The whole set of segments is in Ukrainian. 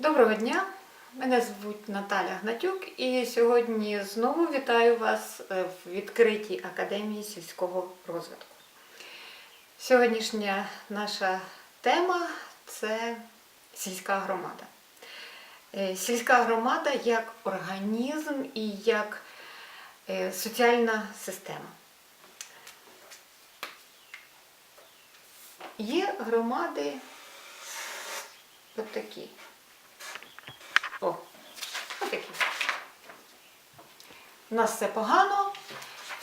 Доброго дня! Мене звуть Наталя Гнатюк і сьогодні знову вітаю вас е, в відкритій академії сільського розвитку. Сьогоднішня наша тема це сільська громада. Е, Сільська громада як організм і як е, соціальна система. Є громади от такі. О. У нас все погано,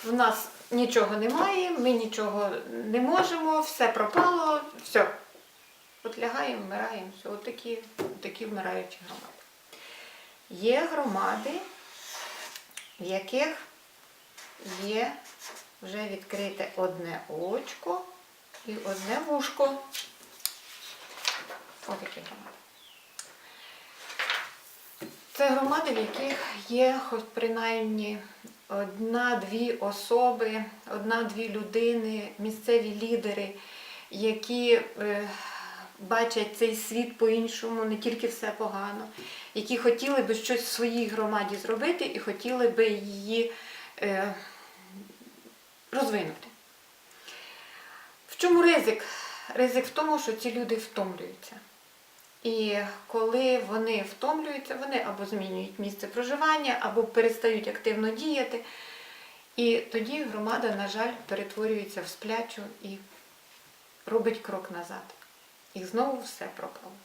в нас нічого немає, ми нічого не можемо, все пропало, все. От лягаємо, вмираємо, все, от такі, от такі вмираючі громади. Є громади, в яких є вже відкрите одне очко і одне вушко. Отакі громади. Це громади, в яких є хоч принаймні одна-дві особи, одна-дві людини, місцеві лідери, які е, бачать цей світ по-іншому, не тільки все погано, які хотіли би щось в своїй громаді зробити і хотіли би її е, розвинути. В чому ризик? Ризик в тому, що ці люди втомлюються. І коли вони втомлюються, вони або змінюють місце проживання, або перестають активно діяти. І тоді громада, на жаль, перетворюється в сплячу і робить крок назад. І знову все пропало.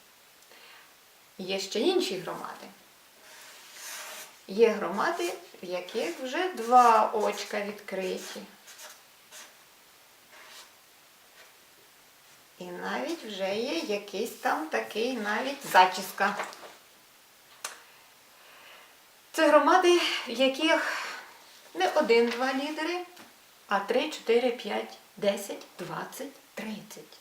Є ще інші громади. Є громади, в яких вже два очка відкриті. І навіть вже є якийсь там такий навіть зачіска. Це громади, в яких не один-два лідери, а три, чотири, п'ять, десять, двадцять, тридцять.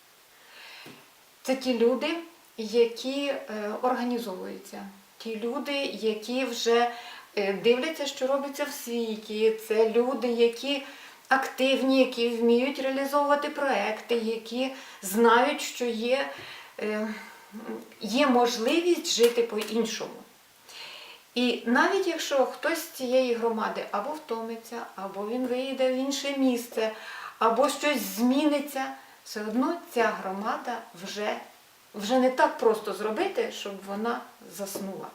Це ті люди, які е, організовуються, ті люди, які вже е, дивляться, що робиться в світі. Це люди, які активні, які вміють реалізовувати проекти, які знають, що є, е, є можливість жити по-іншому. І навіть якщо хтось з цієї громади або втомиться, або він виїде в інше місце, або щось зміниться, все одно ця громада вже, вже не так просто зробити, щоб вона заснула.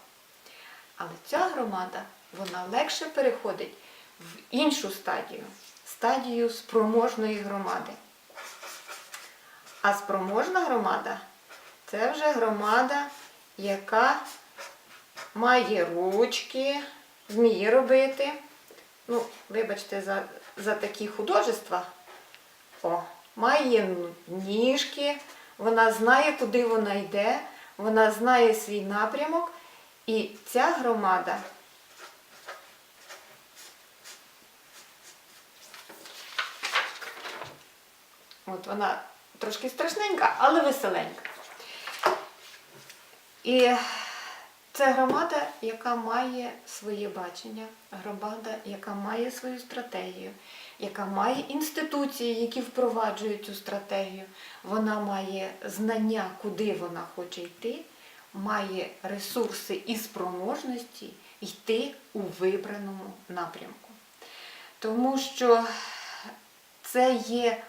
Але ця громада, вона легше переходить в іншу стадію, стадію спроможної громади. А спроможна громада це вже громада, яка має ручки, вміє робити. Ну, вибачте, за, за такі художества. О, має ніжки, вона знає, куди вона йде, вона знає свій напрямок. І ця громада От вона трошки страшненька, але веселенька. І це громада, яка має своє бачення, громада, яка має свою стратегію, яка має інституції, які впроваджують цю стратегію. Вона має знання, куди вона хоче йти, має ресурси і спроможності йти у вибраному напрямку. Тому що це є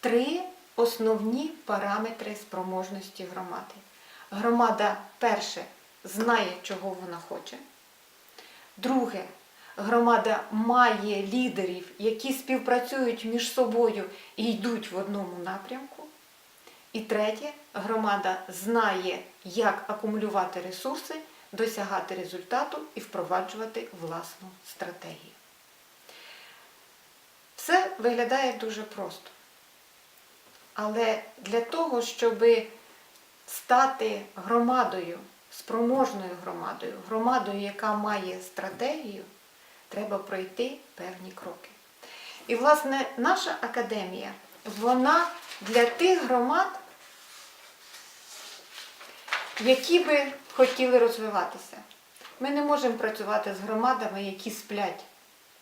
три основні параметри спроможності громади. Громада, перше, знає, чого вона хоче. Друге, громада має лідерів, які співпрацюють між собою і йдуть в одному напрямку. І третє, громада знає, як акумулювати ресурси, досягати результату і впроваджувати власну стратегію. Все виглядає дуже просто. Але для того, щоб стати громадою, спроможною громадою, громадою, яка має стратегію, треба пройти певні кроки. І, власне, наша академія, вона для тих громад, які би хотіли розвиватися. Ми не можемо працювати з громадами, які сплять.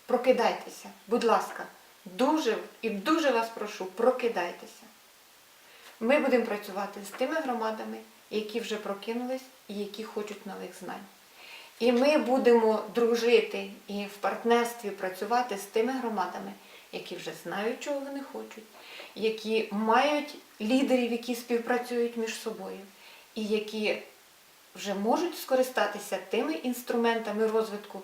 Прокидайтеся, будь ласка, дуже і дуже вас прошу, прокидайтеся. Ми будемо працювати з тими громадами, які вже прокинулись і які хочуть нових знань. І ми будемо дружити і в партнерстві працювати з тими громадами, які вже знають, чого вони хочуть, які мають лідерів, які співпрацюють між собою, і які вже можуть скористатися тими інструментами розвитку,